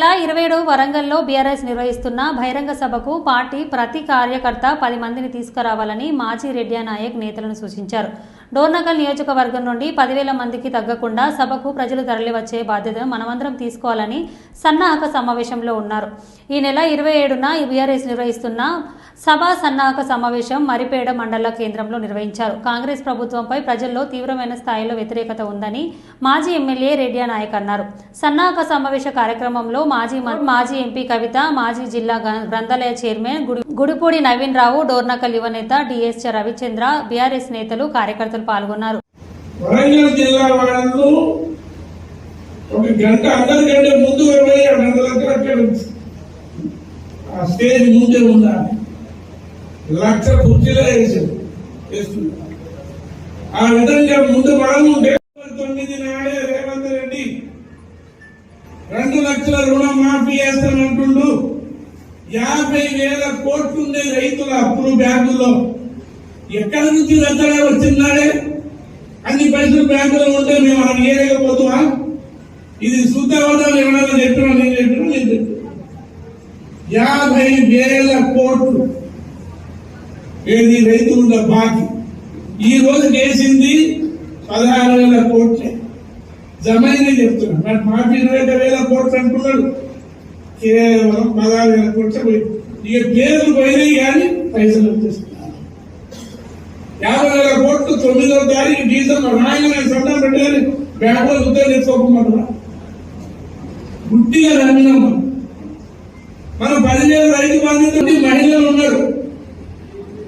నెల ఇరవై ఏడు వరంగల్లో బీఆర్ఎస్ నిర్వహిస్తున్న బహిరంగ సభకు పార్టీ ప్రతి కార్యకర్త పది మందిని తీసుకురావాలని మాజీ రెడ్డి నాయక్ నేతలను సూచించారు. డోర్నగల్ నియోజకవర్గం నుండి పదివేల మందికి తగ్గకుండా సభకు ప్రజలు తరలివచ్చే బాధ్యతను మనమందరం తీసుకోవాలని సన్నాహక సమావేశంలో ఉన్నారు. ఈ నెల ఇరవై ఏడున బీఆర్ఎస్ నిర్వహిస్తున్న సభ సన్నాహక సమావేశం మరిపేడ మండల కేంద్రంలో నిర్వహించారు. కాంగ్రెస్ ప్రభుత్వంపై ప్రజల్లో తీవ్రమైన స్థాయిలో వ్యతిరేకత ఉందని మాజీ ఎమ్మెల్యే రెడ్డి నాయక్ అన్నారు. సన్నాహక సమావేశ కార్యక్రమంలో మాజీ మాజీ ఎంపీ కవిత మాజీ జిల్లా గ్రంథాలయ చైర్మన్ గుడిపూడి నవీన్ రావు డోర్నకల్ యువనేత డిఎస్ రవిచంద్ర బీఆర్ఎస్ నేతలు కార్యకర్తలు పాల్గొన్నారు. వరంగల్ జిల్లా వాళ్ళు ఒక గంట అందరికంటే ముందు ఆ స్టేజ్ ముందే ఉండాలి. లక్ష కుర్చీలో వేసాడు. ఆ విధంగా ముందు బాగుంటే తొమ్మిది నాడే రేవంత్ రెడ్డి. రెండు లక్షల రుణం మాఫీ చేస్తానంటుండు. యాభై వేల కోట్లుండే రైతుల అప్పులు బ్యాంకులో. ఎక్కడి నుంచి దగ్గర వచ్చిందాడే? అన్ని పైసలు బ్యాంకులో ఉంటే మేము మనం ఏలేకపోతున్నా ఇది శుద్ధవదం ఏమన్నా చెప్పినా నేను చెప్పినా నేను చెప్పినా. యాభై వేల కోట్లు. ఏది రైతుల బాకీ? ఈ రోజు వేసింది పదహారు వేల కోట్లే. జమైనే చెప్తున్నాను మరి మాకు ఇరవై ఒక వేల కోట్లు అంటున్నాడు. కేవలం పదహారు వేల కోట్లు పోయి ఇక పేర్లు పోయినాయి కానీ పైసలు వచ్చేస్తున్నారు యాభై వేల కోట్లు తొమ్మిదో తారీఖు డిసెంబర్ నాయన సంతం పెట్టాలి. బ్యాంకులో ఉద్యోగం తెచ్చుకోకుండా గుడ్డిగా నమ్మినాం మనం మనం పదివేల రైతు బాధ్యత మహిళలు ఉన్నారు.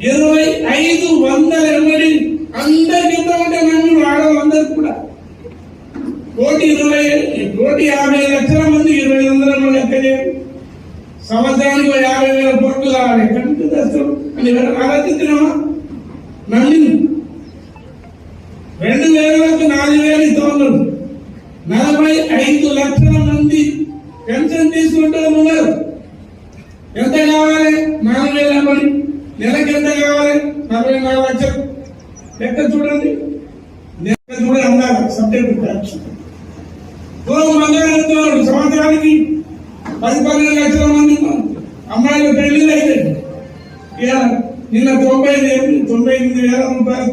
ఇరవై ఐదు వందల ఎమ్మడి అందరికి ఎంత ఉంటే నమ్మి కూడా. కోటి ఇరవై కోటి యాభై లక్షల మంది ఇరవై వందల మంది ఎక్కడే సంవత్సరానికి యాభై వేల కోట్లు కావాలి. ఎక్కడి నుంచి తెస్తాం అని ఆలోచిస్తున్నామా నన్ను. రెండు వేలకు నాలుగు వేలు ఇస్తున్నారు నలభై ఐదు లక్షల మంది పెన్షన్ తీసుకుంటాము ఉన్నారు ఎంత కావాలి నాలుగు వేల మంది నెలకి ఎంత కావాలి? నలభై నాలుగు లక్షలు లెక్క చూడండి. లెక్క చూడండి అన్నారు సబ్జెక్ట్ ట్యాక్స్ పూర్వం బంగారంతో సంవత్సరానికి పది పన్నెండు లక్షల మంది అమ్మాయిలు పెళ్ళిళ్ళు అయితే ఇక నిన్న తొంభై తొంభై ఎనిమిది వేల రూపాయలు